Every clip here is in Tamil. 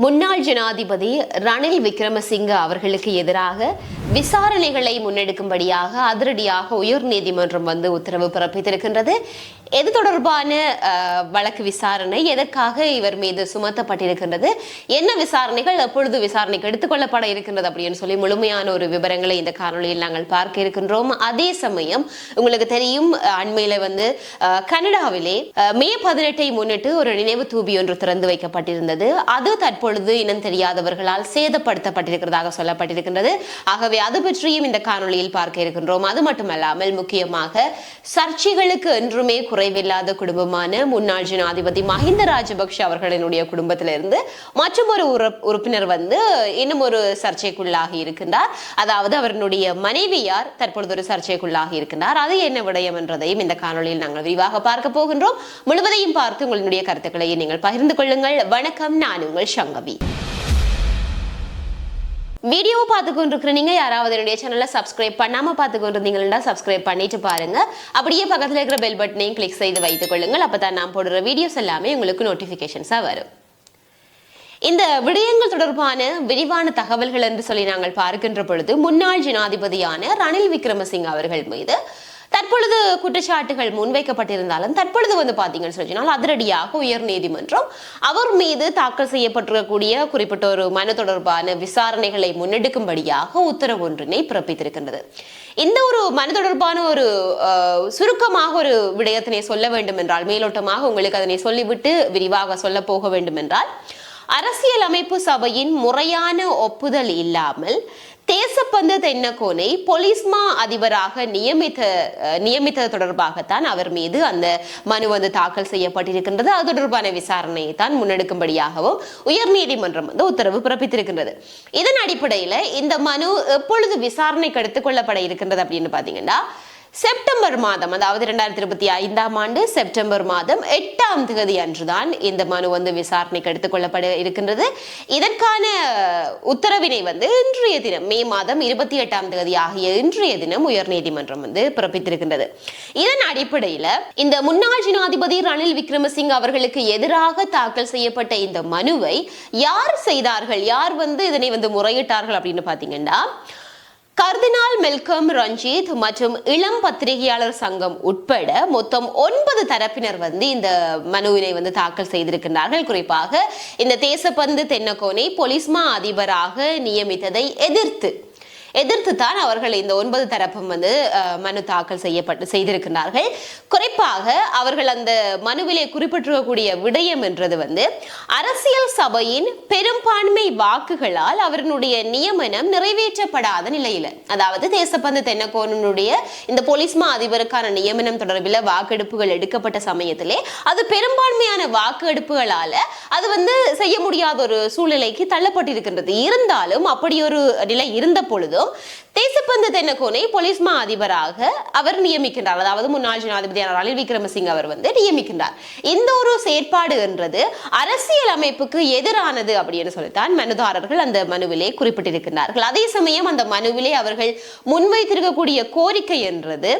முன்னாள் ஜனாதிபதி ரணில் விக்ரமசிங்க அவர்களுக்கு எதிராக விசாரணைகளை முன்னெடுக்கும்படியாக அதிரடியாக உயர் நீதிமன்றம் வந்து உத்தரவு பிறப்பித்திருக்கின்றது. எது தொடர்பான வழக்கு விசாரணை எதற்காக இவர் மீது சுமத்தப்பட்டிருக்கின்றது என்ன விசாரணைகள் எப்பொழுது விசாரணைக்கு எடுத்துக்கொள்ளப்பட இருக்கின்றது அப்படின்னு சொல்லி முழுமையான ஒரு விவரங்களை இந்த காணொலியில் நாங்கள் பார்க்க இருக்கின்றோம். அதே சமயம் உங்களுக்கு தெரியும் அண்மையில வந்து கனடாவிலே மே பதினெட்டை முன்னிட்டு ஒரு நினைவு தூபி ஒன்று திறந்து வைக்கப்பட்டிருந்தது. அது தற்பொழுது இனம் தெரியாதவர்களால் சேதப்படுத்தப்பட்டிருக்கிறதாக சொல்லப்பட்டிருக்கின்றது. ஆகவே அது பற்றியும் இந்த காணொளியில் பார்க்க இருக்கின்றோம். அது மட்டுமல்லாமல் முக்கியமாக சர்ச்சைகளுக்கு என்றுமே குறைவில்லாத குடும்பமான முன்னாள் ஜனாதிபதி மஹிந்த ராஜபக்ஷ அவர்களினுடைய குடும்பத்திலிருந்து மற்றும் ஒரு உறுப்பினர் வந்து இன்னும் ஒரு சர்ச்சைக்குள்ளாகி இருக்கின்றார். அதாவது அவருடைய மனைவியார் தற்பொழுது ஒரு சர்ச்சைக்குள்ளாகி இருக்கின்றார். அது என்ன விடயம் என்றதையும் இந்த காணொளியில் நாங்கள் விரிவாக பார்க்க போகின்றோம். முழுவதையும் பார்த்து உங்களுடைய கருத்துக்களையும் நீங்கள் பகிர்ந்து கொள்ளுங்கள். வணக்கம். நான் உங்கள் சங்கவி. வீடியோவை பார்த்து கொண்டிருக்கிற யாராவது என்னுடைய சேனலை சப்ஸ்கிரைப் பண்ணாமல் பார்த்து கொண்டிருந்தீங்கன்னா சப்ஸ்கிரைப் பண்ணிட்டு பாருங்க. அப்படியே பக்கத்தில் இருக்கிற பெல் பட்டனையும் கிளிக் செய்து வைத்துக் கொள்ளுங்கள். அப்பதான் நான் போடுற வீடியோஸ் எல்லாமே உங்களுக்கு நோட்டிஃபிகேஷன்ஸாக வரும். இந்த விடயங்கள் தொடர்பான விரிவான தகவல்கள் என்று சொல்லி நாங்கள் பார்க்கின்ற பொழுது முன்னாள் ஜனாதிபதியான ரணில் விக்ரமசிங்க அவர்கள் மீது தற்பொழுது குற்றச்சாட்டுகள் முன்வைக்கப்பட்டிருந்தாலும் தற்பொழுது வந்து பாத்தீங்கன்னு சொல்லி சொன்னால் அதிரடியாக உயர் நீதிமன்றம் அவர் மீது தாக்கல் செய்யப்பட்டிருக்கக்கூடிய குறிப்பிட்ட ஒரு மனு தொடர்பான விசாரணைகளை முன்னெடுக்கும்படியாக உத்தரவு ஒன்றினை பிறப்பித்திருக்கின்றது. இந்த ஒரு மனு தொடர்பான ஒரு சுருக்கமாக ஒரு விடயத்தினை சொல்ல வேண்டும் என்றால் மேலோட்டமாக உங்களுக்கு அதனை சொல்லிவிட்டு விரிவாக சொல்ல போக வேண்டும் என்றால் அரசியல் அமைப்பு சபையின் முறையான ஒப்புதல் இல்லாமல் தேசப்பந்து தென்னகோனை பொலிஸ்மா அதிபராக நியமித்த நியமித்தது தொடர்பாகத்தான் அவர் மீது அந்த மனு வந்து தாக்கல் செய்யப்பட்டிருக்கின்றது. அது தொடர்பான விசாரணையை தான் முன்னெடுக்கும்படியாகவும் உயர்நீதிமன்றம் வந்து உத்தரவு பிறப்பித்திருக்கின்றது. இதன் அடிப்படையில் இந்த மனு எப்பொழுது விசாரணைக்கு எடுத்துக்கொள்ளப்பட இருக்கின்றது அப்படின்னு பார்த்தீங்கன்னா செப்டம்பர் மாதம் அதாவது இரண்டாயிரத்தி இருபத்தி ஐந்தாம் ஆண்டு செப்டம்பர் மாதம் எட்டாம் தேதி அன்றுதான் இந்த மனு வந்து விசாரணைக்கு எடுத்துக்கொள்ளப்பட இருக்கின்றது. இதற்கான உத்தரவினை வந்து இன்றைய தினம் மே மாதம் இருபத்தி எட்டாம் தேதி ஆகிய இன்றைய தினம் உயர்நீதிமன்றம் வந்து பிறப்பித்திருக்கின்றது. இதன் அடிப்படையில இந்த முன்னாள் ஜனாதிபதி ரணில் விக்ரமசிங் அவர்களுக்கு எதிராக தாக்கல் செய்யப்பட்ட இந்த மனுவை யார் செய்தார்கள்? யார் வந்து இதனை வந்து முறையிட்டார்கள் அப்படின்னு பார்த்தீங்கன்னா கர்தினால் மெல்கம் ரஞ்சித் மற்றும் இளம் பத்திரிகையாளர் சங்கம் உட்பட மொத்தம் ஒன்பது தரப்பினர் வந்து இந்த மனுவினை வந்து தாக்கல் செய்திருக்கின்றார்கள். குறிப்பாக இந்த தேசப்பந்து தென்னக்கோனை பொலிஸ்மா அதிபராக நியமித்ததை எதிர்த்து எதிர்த்து தான் அவர்கள் இந்த ஒன்பது தரப்பும் வந்து மனு தாக்கல் செய்யப்பட்டு செய்திருக்கிறார்கள் குறிப்பாக அவர்கள் அந்த மனுவிலே குறிப்பிட்டிருக்கக்கூடிய விடயம் என்றது வந்து அரசியல் சபையின் பெரும்பான்மை வாக்குகளால் அவர்களுடைய நியமனம் நிறைவேற்றப்படாத நிலையில அதாவது தேசப்பந்து தென்னக்கோனுடைய இந்த பொலிஸ்மா அதிபருக்கான நியமனம் தொடர்பில் வாக்கெடுப்புகள் எடுக்கப்பட்ட சமயத்திலே அது பெரும்பான்மையான வாக்கெடுப்புகளால அது வந்து செய்ய முடியாத ஒரு சூழ்நிலைக்கு தள்ளப்பட்டிருக்கின்றது. இருந்தாலும் அப்படி ஒரு நிலை இருந்த பொழுது பொழுதும் தேசப்பந்து தென்னகோனை மா அதிபராக அவர் நியமிக்கின்றார். அதாவது முன்னாள் ஜனாதிபதியான ரணில் விக்ரமசிங்க அவர் வந்து நியமிக்கின்றார். இந்த ஒரு செயற்பாடு என்றது அரசியல் அமைப்புக்கு எதிரானது அப்படின்னு சொல்லித்தான் மனுதாரர்கள் அந்த மனுவிலே குறிப்பிட்டிருக்கின்றார்கள். அதே சமயம் அந்த மனுவிலே அவர்கள் முன்வைத்திருக்கக்கூடிய கோரிக்கை என்றது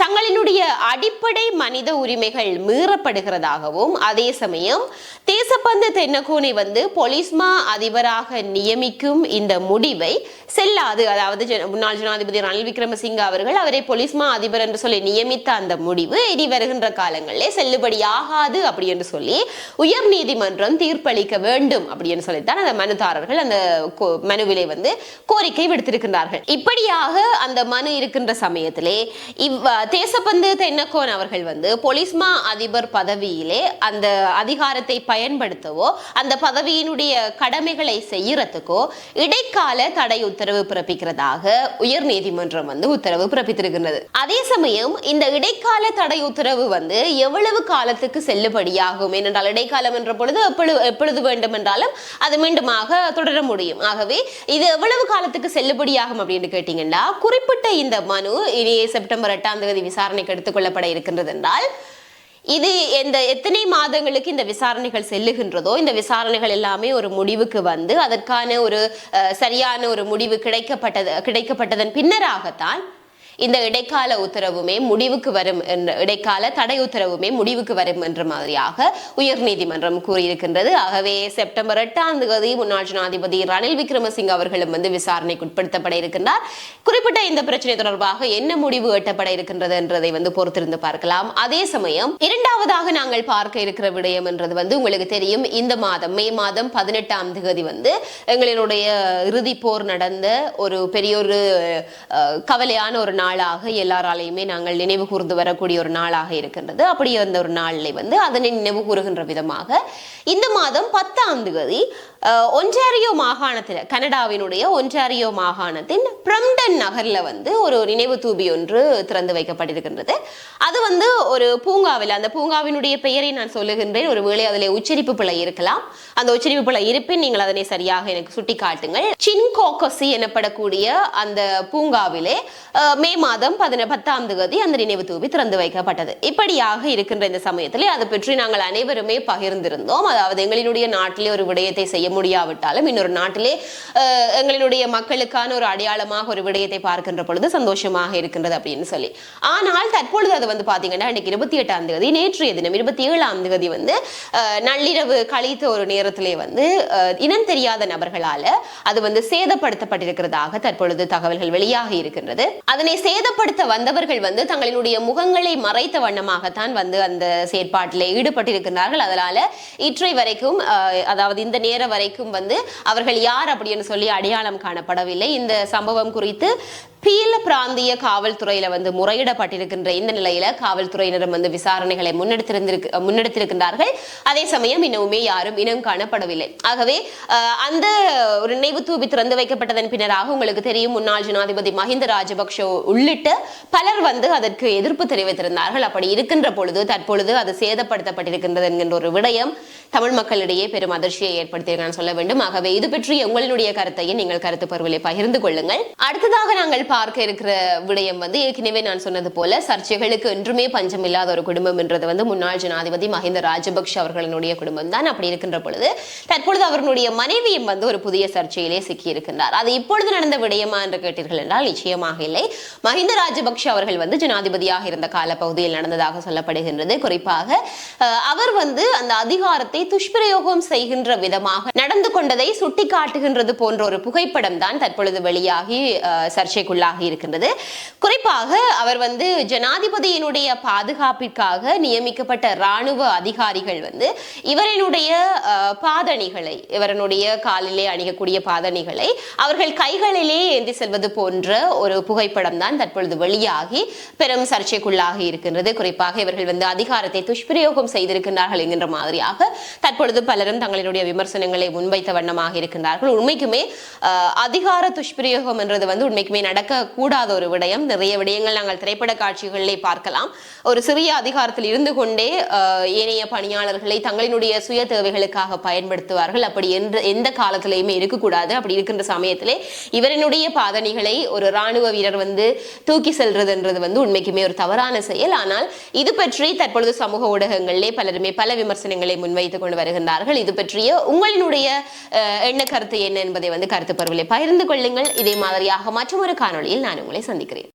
தங்களினுடைய அடிப்படை மனித உரிமைகள் மீறப்படுகிறதாகவும் அதே சமயம் தேசப்பந்து தென்னகோனை வந்து பொலிஸ்மா அதிபராக நியமிக்கும் இந்த முடிவை செல்லாது. அதாவது ஜன- முன்னாள் ஜனாதிபதி ரணில் விக்ரமசிங்க அவர்கள் அவரை பொலிஸ்மா அதிபர் என்று சொல்லி நியமித்த அந்த முடிவு இனி வருகின்ற காலங்களிலே செல்லுபடியாகாது அப்படி என்று சொல்லி உயர் நீதிமன்றம் தீர்ப்பளிக்க வேண்டும் அப்படின்னு சொல்லித்தான் அந்த மனுதாரர்கள் அந்த கோ- மனுவிலே வந்து கோரிக்கை விடுத்திருக்கின்றார்கள். இப்படியாக அந்த மனு இருக்கின்ற சமயத்திலே இவ் தேசப்பந்து தென்னக்கோன் அவர்கள் வந்து பொலிஸ்மா அதிபர் பதவியிலே அந்த அதிகாரத்தை பயன்படுத்தவோ அந்த பதவியினுடைய கடமைகளை செய்யறதுக்கோ இடைக்கால தடை உத்தரவு பிறப்பிக்கிறதாக உயர் நீதிமன்றம் வந்து உத்தரவு பிறப்பித்திருக்கின்றது. அதே சமயம் இந்த இடைக்கால தடை உத்தரவு வந்து எவ்வளவு காலத்துக்கு செல்லுபடியாகும் ஏனென்றால் இடைக்காலம் என்ற பொழுது எப்பொழுது எப்பொழுது வேண்டும் என்றாலும் அது மீண்டுமாக தொடர முடியும். ஆகவே இது எவ்வளவு காலத்துக்கு செல்லுபடியாகும் அப்படின்னு கேட்டீங்கன்னா குறிப்பிட்ட இந்த மனு இனி செப்டம்பர் எட்டாம் தேதி விசாரணைக்கு எடுத்துக்கொள்ளப்பட இருக்கின்றது என்றால் இது இந்த எத்தனை மாதங்களுக்கு இந்த விசாரணைகள் செல்லுகின்றதோ இந்த விசாரணைகள் எல்லாமே ஒரு முடிவுக்கு வந்து அதற்கான ஒரு சரியான ஒரு முடிவு கிடைக்கப்பட்டது கிடைக்கப்பட்டதன் பின்னராகத்தான் இந்த இடைக்கால உத்தரவுமே முடிவுக்கு வரும் என்ற இடைக்கால தடை உத்தரவுமே முடிவுக்கு வரும் என்ற மாதிரியாக உயர்நீதிமன்றம் கூறியிருக்கின்றது. ஆகவே செப்டம்பர் எட்டாம் தேதி முன்னாள் ஜனாதிபதி ரணில் விக்ரமசிங்க அவர்களும் வந்து விசாரணைக்கு உட்படுத்தப்பட இருக்கின்றார். குறிப்பிட்ட இந்த பிரச்சனை தொடர்பாக என்ன முடிவு எட்டப்பட இருக்கின்றது என்றதை வந்து பொறுத்திருந்து பார்க்கலாம். அதே சமயம் இரண்டாவதாக நாங்கள் பார்க்க இருக்கிற விடயம் என்றது வந்து உங்களுக்கு தெரியும். இந்த மாதம் மே மாதம் பதினெட்டாம் தேதி வந்து எங்களினுடைய இறுதி போர் நடந்த ஒரு பெரிய ஒரு கவலையான ஒரு நாளாக எல்லாராலையுமே நாங்கள் நினைவு கூர்ந்து வரக்கூடிய ஒரு நாளாக இருக்கின்றது. அப்படி அந்த ஒரு நாளில் வந்து அதனை நினைவு கூறுகின்ற விதமாக இந்த மாதம் பத்தாம் தேதி ஒன்றாரியோ மாகாணத்தில் கனடாவினுடைய ஒன்றாரியோ மாகாணத்தின் பிரம்டன் நகரில் வந்து ஒரு நினைவு தூபி ஒன்று திறந்து வைக்கப்பட்டிருக்கின்றது. அது வந்து ஒரு பூங்காவில் அந்த பூங்காவினுடைய பெயரை நான் சொல்லுகின்றேன். ஒரு வேளை அதில் உச்சரிப்பு பிழை இருக்கலாம். அந்த உச்சரிப்பு பிழை இருப்பின் நீங்கள் அதனை சரியாக எனக்கு சுட்டி காட்டுங்கள் சின்கோகசி எனப்படக்கூடிய அந்த பூங்காவிலே மே மாதம் பதின பத்தாம் தேதி அந்த நினைவு தூபி திறந்து வைக்கப்பட்டது. இப்படியாக இருக்கின்ற இந்த சமயத்திலே அதை பற்றி நாங்கள் அனைவருமே பகிர்ந்திருந்தோம். அதாவது எங்களினுடைய நாட்டிலே ஒரு விடயத்தை செய்ய முடியாவிட்டாலும் இன்னொரு நாட்டிலே எங்களினுடைய மக்களுக்கான ஒரு அடையாளமாக ஒரு விடயத்தை பார்க்கின்ற பொழுது சந்தோஷமாக இருக்கின்றது அப்படின்னு சொல்லி. ஆனால் தற்பொழுது அது வந்து பாத்தீங்கன்னா இன்னைக்கு இருபத்தி எட்டாம் தேதி நேற்றைய தினம் இருபத்தி ஏழாம் தேதி வந்து நள்ளிரவு கழித்த ஒரு நேரத்திலே வந்து இனம் தெரியாத நபர்களால அது வந்து சேதப்படுத்தப்பட்டிருக்கிறதாக தற்பொழுது தகவல்கள் வெளியாக இருக்கின்றது. அதனை சேதப்படுத்த வந்தவர்கள் வந்து தங்களினுடைய முகங்களை மறைத்த வண்ணமாகத்தான் வந்து அந்த செயற்பாட்டில் ஈடுபட்டிருக்கிறார்கள் அதனால இற்றை வரைக்கும் அஹ், அதாவது இந்த நேரம் வரைக்கும் வந்து அவர்கள் யார் அப்படின்னு சொல்லி அடையாளம் காணப்படவில்லை. இந்த சம்பவம் குறித்து பீல பிராந்திய காவல்துறையில வந்து முறையிடப்பட்டிருக்கின்ற இந்த நிலையில காவல்துறையினரும் வந்து விசாரணைகளை முன்னெடுத்திருந்திருக்கு முன்னெடுத்திருக்கின்றார்கள். அதே சமயம் இன்னுமே யாரும் இனம் காணப்படவில்லை. ஆகவே அந்த ஒரு நினைவு தூபி திறந்து வைக்கப்பட்டதன் பின்னராக உங்களுக்கு தெரியும் முன்னாள் ஜனாதிபதி மஹிந்த ராஜபக்ஷ உள்ளிட்ட பலர் வந்து அதற்கு எதிர்ப்பு தெரிவித்திருந்தார்கள். அப்படி இருக்கின்ற பொழுது தற்பொழுது அது சேதப்படுத்தப்பட்டிருக்கின்றது என்கின்ற ஒரு விடயம் தமிழ் மக்களிடையே பெரும் அதிர்ச்சியை ஏற்படுத்தியிருக்கான்னு சொல்ல வேண்டும். ஆகவே இது பற்றிய உங்களுடைய கருத்தையும் நீங்கள் கருத்து பருவலை பகிர்ந்து கொள்ளுங்கள். அடுத்ததாக நாங்கள் பார்க்க இருக்கிற விடயம் வந்து ஏற்கனவே நான் சொன்னது போல சர்ச்சைகளுக்கு என்றுமே பஞ்சம் இல்லாத ஒரு குடும்பம் என்றது வந்து முன்னாள் ஜனாதிபதி மஹிந்த ராஜபக்ஷ அவர்களுடைய குடும்பம் தான் அப்படி இருக்கின்ற பொழுது தற்பொழுது அவர்களுடைய மனைவியும் வந்து ஒரு புதிய சர்ச்சையிலே சிக்கியிருக்கின்றார். அது இப்பொழுது நடந்த விடயமா என்று கேட்டீர்கள் என்றால் நிச்சயமாக இல்லை. மஹிந்த ராஜபக்ஷ அவர்கள் வந்து ஜனாதிபதியாக இருந்த காலப்பகுதியில் நடந்ததாக சொல்லப்படுகின்றது. குறிப்பாக அவர் வந்து அந்த அதிகாரத்தை துஷ்பிரயோகம் செய்கின்ற விதமாக நடந்து கொண்டதை சுட்டிக்காட்டுகின்றது போன்ற ஒரு புகைப்படம் தான் தற்பொழுது வெளியாகி சர்ச்சைக்குள்ளாகி இருக்கின்றது. குறிப்பாக அவர் வந்து ஜனாதிபதியினுடைய பாதுகாப்பிற்காக நியமிக்கப்பட்ட ராணுவ அதிகாரிகள் வந்து இவரினுடைய பாதணிகளை இவரனுடைய காலிலே அணியக்கூடிய பாதணிகளை அவர்கள் கைகளிலே ஏந்தி செல்வது போன்ற ஒரு புகைப்படம் தான் தற்பொழுது வெளியாகி பெரும் சர்ச்சைக்குள்ளாகி இருக்கின்றது. குறிப்பாக இவர்கள் வந்து அதிகாரத்தை துஷ்பிரயோகம் செய்திருக்கின்றார்கள் என்கின்ற மாதிரியாக தற்பொழுது பலரும் தங்களுடைய விமர்சனங்களை முன்வைத்த வண்ணமாக இருக்கின்றார்கள். உண்மைக்குமே அதிகார துஷ்பிரயோகம் என்றது வந்து உண்மைக்குமே நடக்க கூடாத ஒரு விடயம். நிறைய விடயங்கள் நாங்கள் திரைப்பட காட்சிகளிலே பார்க்கலாம். ஒரு சிறிய அதிகாரத்தில் இருந்து கொண்டே ஏனைய பணியாளர்களை தங்களினுடைய சுய தேவைகளுக்காக பயன்படுத்துவார்கள். அப்படி எந்த எந்த காலத்திலையுமே இருக்கக்கூடாது. அப்படி இருக்கின்ற சமயத்திலே இவரினுடைய பாதணிகளை ஒரு ராணுவ வீரர் வந்து தூக்கி செல்றதுன்றது வந்து உண்மைக்குமே ஒரு தவறான செயல். ஆனால் இது பற்றி தற்பொழுது சமூக ஊடகங்களிலே பலருமே பல விமர்சனங்களை முன்வைத்து செய்து கொண்டு வருகின்றார்கள். இது பற்றிய உங்களினுடைய எண்ண கருத்து என்ன என்பதை வந்து கருத்து பருவிலே பகிர்ந்து கொள்ளுங்கள். இதே மாதிரியாக மற்றொரு காணொளியில் நான் உங்களை சந்திக்கிறேன்.